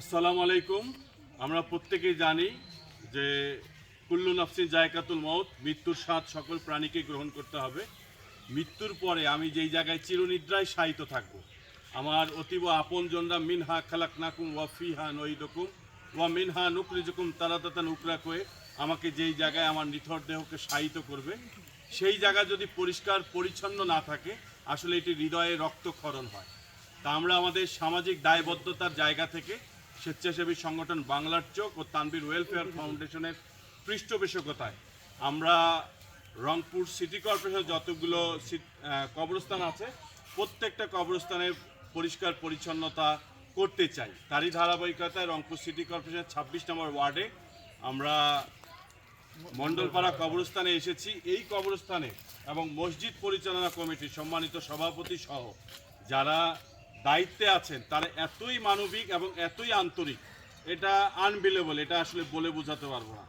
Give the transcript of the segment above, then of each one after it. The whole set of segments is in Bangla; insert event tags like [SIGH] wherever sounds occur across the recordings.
আসসালামু আলাইকুম। আমরা প্রত্যেকেই জানি যে কুল্লু নফসিন জায়কাতুল মৌত মৃত্যুর স্বাদ সকল প্রাণীকে গ্রহণ করতে হবে। মৃত্যুর পরে আমি যেই জায়গায় চিরনিদ্রায় শায়িত থাকব, আমার অতীব আপনজনরা মিনহা খালাক নাকুম ওয়া ফিহা নঈদকুম ওয়া মিনহা নুকরিজুকুম তারাতাতা নুকরা করে আমাকে যেই জায়গায় আমার নিথর দেহকে শায়িত করবে, সেই জায়গা যদি পরিষ্কার পরিচ্ছন্ন না থাকে, আসলে এটি হৃদয়ে রক্তক্ষরণ হয়। তা আমরা আমাদের সামাজিক দায়বদ্ধতার জায়গা থেকে স্বেচ্ছাসেবী সংগঠন বাংলার চোখ ও তানবির ওয়েলফেয়ার ফাউন্ডেশনের পৃষ্ঠপোষকতায়। আমরা রংপুর সিটি কর্পোরেশনের যতগুলো কবরস্থান আছে, প্রত্যেকটা কবরস্থানের পরিষ্কার পরিচ্ছন্নতা করতে চাই। তারই ধারাবাহিকতায় রংপুর সিটি কর্পোরেশনের ছাব্বিশ নম্বর ওয়ার্ডে আমরা মণ্ডলপাড়া কবরস্থানে এসেছি। এই কবরস্থানে এবং মসজিদ পরিচালনা কমিটির সম্মানিত সভাপতি সহ যারা দায়িত্বে আছেন তারা এতই মানবিক এবং এতই আন্তরিক এটা আনবিলেবল এটা আসলে বলে বোঝাতে পারব না।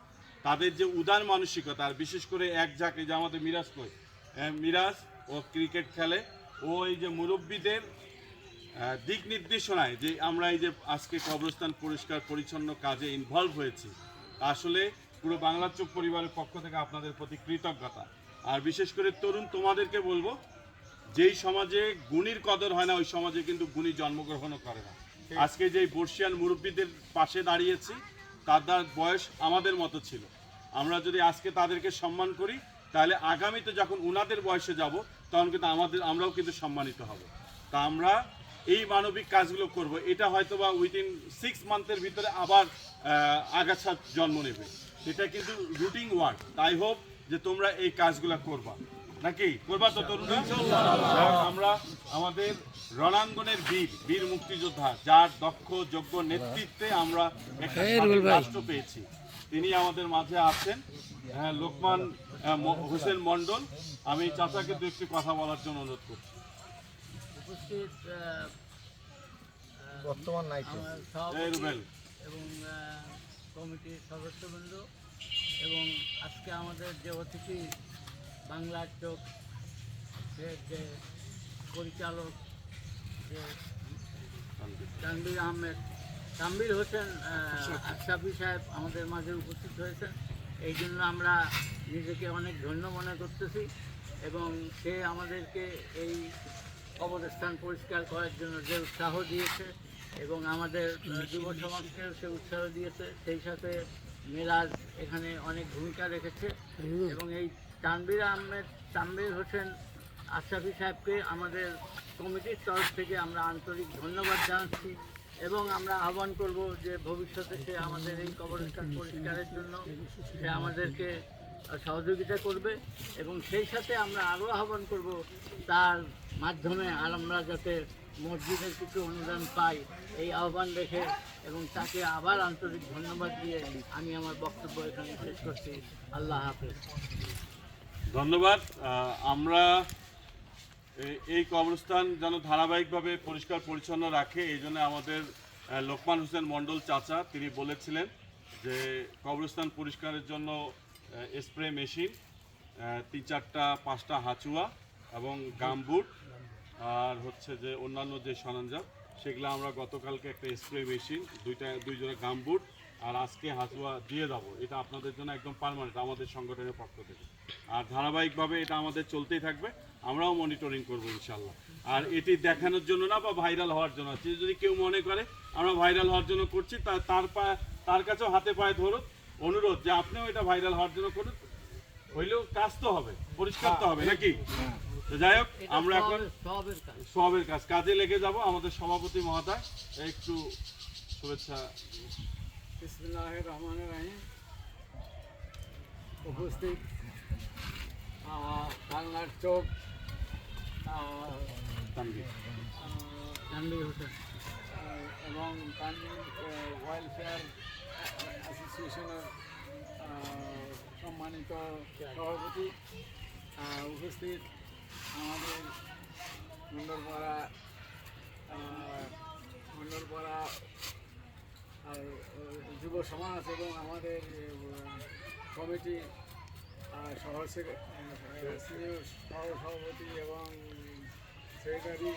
তাদের যে উদার মানসিকতা আর বিশেষ করে এক ঝাঁকে যে আমাদের মিরাজ কই? হ্যাঁ, মিরাজ ও ক্রিকেট খেলে ও এই যে মুরব্বীদের দিক নির্দেশনায় যে আমরা এই যে আজকে কবরস্থান পরিষ্কার পরিচ্ছন্ন কাজে ইনভলভ হয়েছি আসলে পুরো বাংলা চোখ পরিবারের পক্ষ থেকে আপনাদের প্রতি কৃতজ্ঞতা। আর বিশেষ করে তরুণ তোমাদেরকে বলব যেই সমাজে গুণীর কদর হয় না ওই সমাজে কিন্তু গুণী জন্মগ্রহণও করে না। আজকে যেই বর্ষিয়ান মুরব্বীদের পাশে দাঁড়িয়েছি তাদের বয়স আমাদের মতো ছিল। আমরা যদি আজকে তাদেরকে সম্মান করি তাহলে আগামীতে যখন উনাদের বয়সে যাব তখন কিন্তু আমাদের আমরাও কিন্তু সম্মানিত হব। তা আমরা এই মানবিক কাজগুলো করব। এটা হয়তো বা উইদিন সিক্স মান্থের ভিতরে আবার আগাছা জন্ম নেবে। এটা কিন্তু রুটিন ওয়ার্ক তাই হোপ যে তোমরা এই কাজগুলো করবা। নাকি? করবা তো তরুণরা আমরা আমাদের রণাঙ্গনের বীর বীর মুক্তিযোদ্ধা যার দক্ষ যোগ্য নেতৃত্বে আমরা একটা রাষ্ট্র পেয়েছি। তিনি আমাদের মাঝে আছেন হ্যাঁ, লোকমান হোসেন মন্ডল আমি চাচাকে দু একটি কথা বলার জন্য অনুরোধ করছি। উপস্থিত বর্তমান এবং কমিটির সদস্যবৃন্দ এবং আজকে আমাদের যে অতিথি বাংলার চোখ যে যে পরিচালক যে তানবির আহমেদ। তানবির হোসেন আহ, আশরাফি সাহেব আমাদের মাঝে উপস্থিত হয়েছেন। এই জন্য আমরা নিজেকে অনেক ধন্য মনে করতেছি এবং সে আমাদেরকে এই কবরস্থান পরিষ্কার করার জন্য যে উৎসাহ দিয়েছে এবং আমাদের যুব সমাজকেও সে উৎসাহ দিয়েছে সেই সাথে মেরাজ এখানে অনেক ভূমিকা রেখেছে। এবং এই তানবির আহমেদ তানবির হোসেন আশরাফি সাহেবকে আমাদের কমিটির তরফ থেকে আমরা আন্তরিক ধন্যবাদ জানাচ্ছি এবং আমরা আহ্বান করব যে ভবিষ্যতে সে আমাদের এই কবরস্থান পরিষ্কারের জন্য সে আমাদেরকে সহযোগিতা করবে এবং সেই সাথে আমরা আরও আহ্বান করব তার মাধ্যমে আর আমরা যাতে মসজিদের কিছু অনুদান পাই এই আহ্বান রেখে এবং তাকে আবার আন্তরিক ধন্যবাদ দিয়ে আমি আমার বক্তব্য এখানে শেষ করছি। আল্লাহ হাফেজ। ধন্যবাদ। আমরা এই কবরস্থান যেন ধারাবাহিকভাবে পরিষ্কার পরিচ্ছন্ন রাখে, এই জন্য আমাদের লোকমান হোসেন মণ্ডল চাচা, তিনি বলেছিলেন যে কবরস্থান পরিষ্কারের জন্য স্প্রে মেশিন তিন চারটা, পাঁচটা হাঁচুয়া এবং গামবুট আর হচ্ছে যে অন্যান্য যে সরঞ্জাম, সেগুলো আমরা গতকালকে একটা স্প্রে মেশিন, দুইটা, দুই জোড়া গামবুট আর আজকে হাঁচুয়া দিয়ে দেবো এটা আপনাদের জন্য একদম পারমানেন্ট আমাদের সংগঠনের পক্ষ থেকে। আর ধারাবাহিকভাবে এটা আমাদের চলতেই থাকবে আমরাও মনিটরিং করব ইনশাল্লাহ আর এটি দেখানোর জন্য না বা ভাইরাল হওয়ার জন্য যদি কেউ মনে করে আমরা ভাইরাল হওয়ার জন্য করছি তার পা তার কাছেও হাতে পায়ে ধরো অনুরোধ যে আপনিও এটা ভাইরাল হওয়ার জন্য করুন হইলেও কাজ তো হবে পরিষ্কার তো হবে নাকি? যাই হোক আমরা এখন সবের কাজ। কাজে লেগে যাব আমাদের সভাপতি মহোদয় একটু শুভেচ্ছা বিসমুল্লাহ রহমান রাহিম উপস্থিত আহ, বাংলার চোখ আহ, তানভীর। আহ, তানভীর হোসেন এবং তানজিম ওয়েলফেয়ার অ্যাসোসিয়েশনের আহ, সম্মানিত সভাপতি আহ, উপস্থিত আমাদের মন্ডলপাড়া আহ, মন্ডলপাড়া আর আহ, যুব সমাজ এবং আমাদের কমিটি সহ সিনিয়র সহ সভাপতি এবং সেক্রেটারি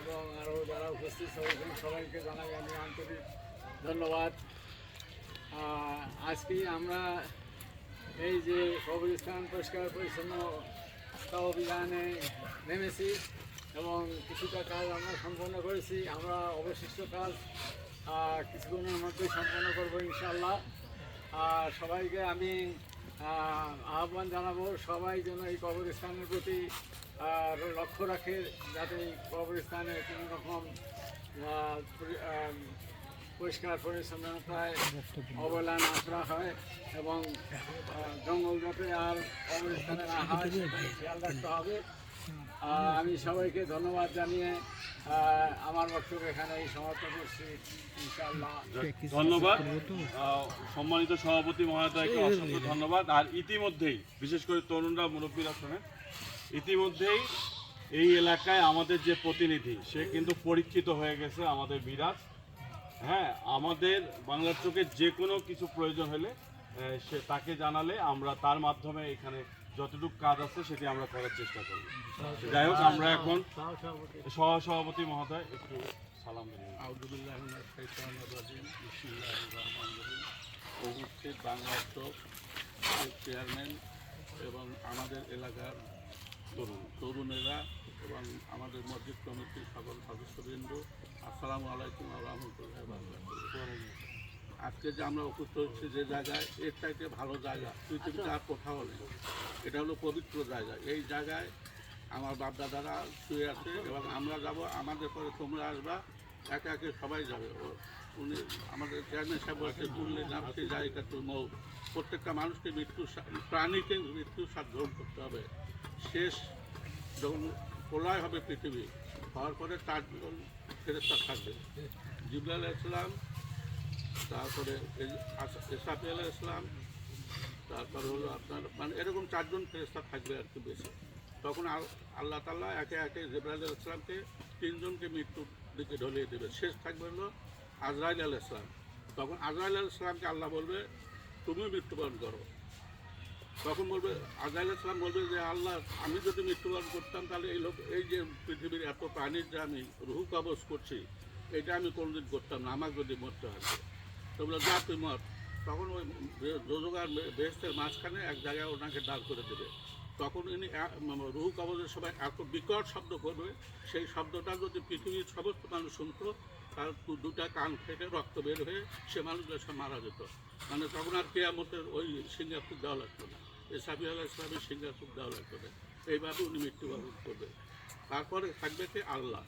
এবং আরও যারা উপস্থিত সবাইকে জানাই আমি আন্তরিক ধন্যবাদ। আজকে আমরা এই যে কবরস্থান পরিষ্কার পরিচ্ছন্ন অভিযানে নেমেছি এবং কিছুটা কাজ আমরা সম্পন্ন করেছি। আমরা অবশিষ্ট কাজ কিছুক্ষণের মধ্যেই সম্পন্ন করব ইনশাল্লাহ আর সবাইকে আমি আহ্বান জানাব সবাই যেন এই কবরস্থানের প্রতি লক্ষ্য রাখে, যাতে এই কবরস্থানে কোনো রকম পরি- পরিষ্কার পরিচ্ছন্নতায় অবহেলা না করা হয় এবং জঙ্গল যাতে আর কবরস্থানে না হয় খেয়াল রাখতে হবে। আমি সবাইকে ধন্যবাদ জানিয়ে আমার বক্তব্য এখানে সমাপ্ত করছি। ধন্যবাদ। সম্মানিত সভাপতি মহোদয়কে অসংখ্য ধন্যবাদ। আর ইতিমধ্যেই, বিশেষ করে তরুণরা, মুরব্বীরা শোনেন, ইতিমধ্যেই এই এলাকায় আমাদের যে প্রতিনিধি, সে কিন্তু পরীক্ষিত হয়ে গেছে আমাদের বিরাজ। হ্যাঁ আমাদের বাংলার চোখে যে কোনো কিছু প্রয়োজন হলে সে তাকে জানালে আমরা তার মাধ্যমে এখানে যতটুকু কাজ আছে সেটি আমরা করার চেষ্টা করব। যাই হোক আমরা এখন সহসভাপতি সহ সভাপতি মহোদয় একটু সালাম উপস্থিত বাংলার চেয়ারম্যান এবং আমাদের এলাকার তরুণ। তরুণেরা এবং আমাদের মসজিদ কমিটির সকল সদস্যবৃন্দ আসসালামু আলাইকুম রহমতুল্লাহ আজকে যে আমরা উপস্থিত হচ্ছি যে জায়গায় এর চাইতে ভালো জায়গা। পৃথিবীতে আর কোথাও নেই। এটা হলো পবিত্র জায়গা। এই জায়গায় আমার বাপ দাদারা শুয়ে আছে এবং আমরা যাব আমাদের পরে তোমরা আসবা একে একে সবাই যাবে। উনি আমাদের চেয়ারম্যান সাহেব বলছে তুললে নামছে জায়গা তো মৌ। প্রত্যেকটা মানুষকে মৃত্যু প্রাণীকে মৃত্যুর গ্রহণ করতে হবে। শেষ যখন প্রলয় হবে পৃথিবী হওয়ার পরে চারজন ফেরেস্তা থাকবে জিবুল ইসলাম তারপরে এসাফি আলাহ ইসলাম, তারপরে হলো আপনার মানে এরকম চারজন ফেরেস্তা থাকবে আর কি বেশি। তখন আল্লাহ তাল্লাহ একে একে জিব্রাইল আলাহ ইসলামকে তিনজনকে মৃত্যুর দিকে ঢলিয়ে দেবে। শেষ থাকবে হলো আজরাইল আল ইসলাম তখন আজরাইল আল ইসলামকে আল্লাহ বলবে, তুমি মৃত্যুবরণ করো। তখন বলবে, আজরাইল ইসলাম বলবে যে, আল্লাহ, আমি যদি মৃত্যুবরণ করতাম, তাহলে এই লোক এই যে পৃথিবীর এত প্রাণীর যে আমি রুহু কবজ করছি, এটা আমি কোনোদিন করতাম না। আমার যদি মরতে হয়। তো বলে যা তুই তখন ওই রোজগার বেহেস্তের মাঝখানে এক জায়গায় ওনাকে দাঁড় করে দেবে। তখন ইনি রুহু কবজের সময় এত বিকট শব্দ করবে, সেই শব্দটা যদি পৃথিবীর সমস্ত মানুষ শুনতো, তার দুটা কান থেকে রক্ত বের হয়ে সে মানুষগুলো সব মারা যেত। মানে তখন আর কেয়ামতের ওই সিঙ্গাপুর দেওয়া লাগতো না। এই সাবি আল্লাহ ইসলামের সিঙ্গাপুর দেওয়া লাগতো না। এইভাবে উনি মৃত্যুবরণ করবে। তারপরে থাকবে কি আল্লাহ।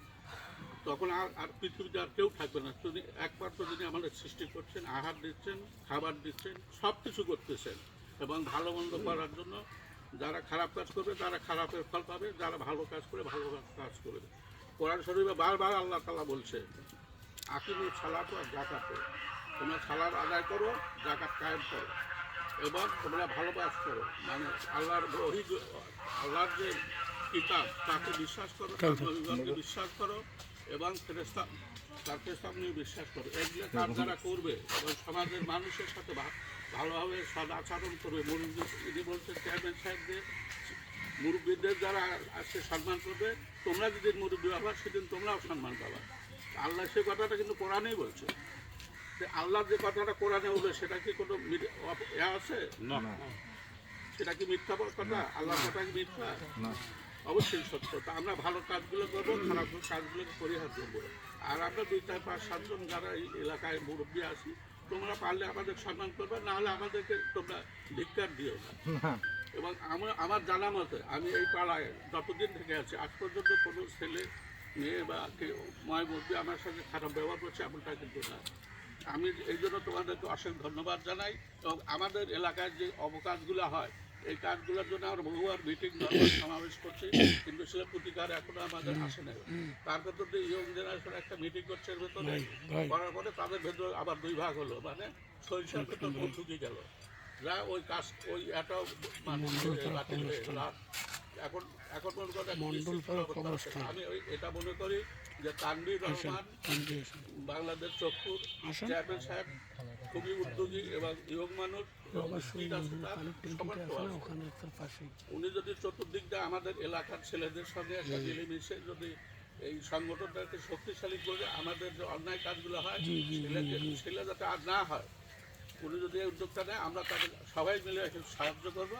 তখন আর আর পৃথিবীতে আর কেউ থাকবে না। তিনি একমাত্র যিনি আমাদের সৃষ্টি করছেন আহার দিচ্ছেন খাবার দিচ্ছেন সব কিছু করতেছেন এবং ভালো মন্দ করার জন্য যারা খারাপ কাজ করবে তারা খারাপের ফল পাবে যারা ভালো কাজ করে ভালো কাজ করবে। কোরআন শরীফে বারবার আল্লাহ তালা বলছে আকিমুল সালাত আর জাকাত তোমরা সালাদ আদায় করো জাকাত কায়েম করো এবং তোমরা ভালো কাজ করো। মানে আল্লাহর ওহি আল্লাহর যে কিতাব তাকে বিশ্বাস করো বিশ্বাস করো। এবং ফেরেস্তা তার ফেরেস্তা নিয়ে বিশ্বাস করো এগুলো কাজ যারা করবে এবং সমাজের মানুষের সাথে ভালোভাবে সদ আচরণ করবে মুরব্বী ইনি বলছেন চেয়ারম্যান সাহেবদের মুরব্বীদের যারা আজকে সম্মান করবে তোমরা যেদিন মুরব্বী হবা সেদিন তোমরাও সম্মান পাবা। আল্লাহ সে কথাটা কিন্তু কোরআনেই বলছে। যে আল্লাহর যে কথাটা কোরআনে বলবে সেটা কি কোনো আছে? না। সেটা কি মিথ্যা কথা? আল্লাহর কথা কি মিথ্যা? না। অবশ্যই সত্য। তা আমরা ভালো কাজগুলো করব খারাপ কাজগুলোকে পরিহার করব। আর আমরা দুই চার পাঁচ সাতজন যারা এই এলাকায় মুরব্বী আছি তোমরা পারলে আমাদের সম্মান করবে না হলে আমাদেরকে তোমরা ধিক্কার দিও না। না। এবং আমার আমার জানা মতে আমি এই পাড়ায় যতদিন থেকে আছি আজ পর্যন্ত কোনো ছেলে মেয়ে বা কেউ ময় মুরব্বী আমার সাথে খারাপ ব্যবহার করছে এমনটা কিন্তু না। আমি এই জন্য তোমাদেরকে অসংখ্য ধন্যবাদ জানাই এবং আমাদের এলাকায় যে অবকাশগুলো হয় এই কাজগুলোর জন্য আমরা বহুবার মিটিং সমাবেশ করছি। কিন্তু সে প্রতিকার এখনও আমাদের আসে নাই। তার ভেতরে ইয়ং জেনারেশন একটা মিটিং করছে এর ভেতরে। করার পরে তাদের ভেতরে আবার দুই ভাগ হলো। মানে সরিষার ভেতর ঢুকে গেল। যা ওই কাজ ওই এটাও মানুষ বাতিল হয়ে গেল এখন এখন মনে করেন। আমি ওই এটা মনে করি যে তানবির রহমান বাংলাদেশ চক্ষুর চেয়ারম্যান সাহেব খুবই উদ্যোগী এবং ইয়ং মানুষ। উনি যদি চতুর্দিক দিয়ে আমাদের এলাকার ছেলেদের সঙ্গে একটা মিলেমিশে যদি এই সংগঠনটাকে শক্তিশালী করে আমাদের যে অন্যায় কাজগুলো হয় সেগুলো যাতে আর না হয় উনি যদি এই উদ্যোগটা নেয় আমরা তাকে সবাই মিলে সাহায্য করব।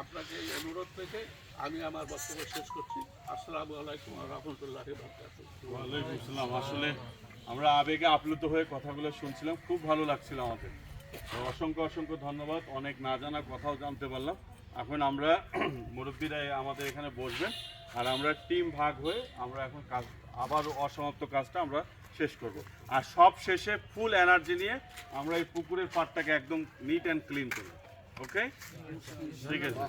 আপনাকে এই অনুরোধ রেখে আমি আমার বক্তব্য শেষ করছি। আসসালামু আলাইকুম রহমতুল্লাহ বারকাতুহ। ওয়ালাইকুম আসসালাম। আসলে আমরা আবেগে আপ্লুত হয়ে কথাগুলো শুনছিলাম, খুব ভালো লাগছিল আমাদের। অসংখ্য অসংখ্য ধন্যবাদ, অনেক না জানা কথাও জানতে পারলাম। এখন আমরা [CLEARS THROAT] মুরব্বীরা আমাদের এখানে বসবেন, আর আমরা টিম ভাগ হয়ে আমরা এখন কাজ, আবার অসমাপ্ত কাজটা আমরা শেষ করব। আর সব শেষে ফুল এনার্জি নিয়ে আমরা এই পুকুরের পাড়টাকে একদম নিট অ্যান্ড ক্লিন করব ওকে ঠিক আছে।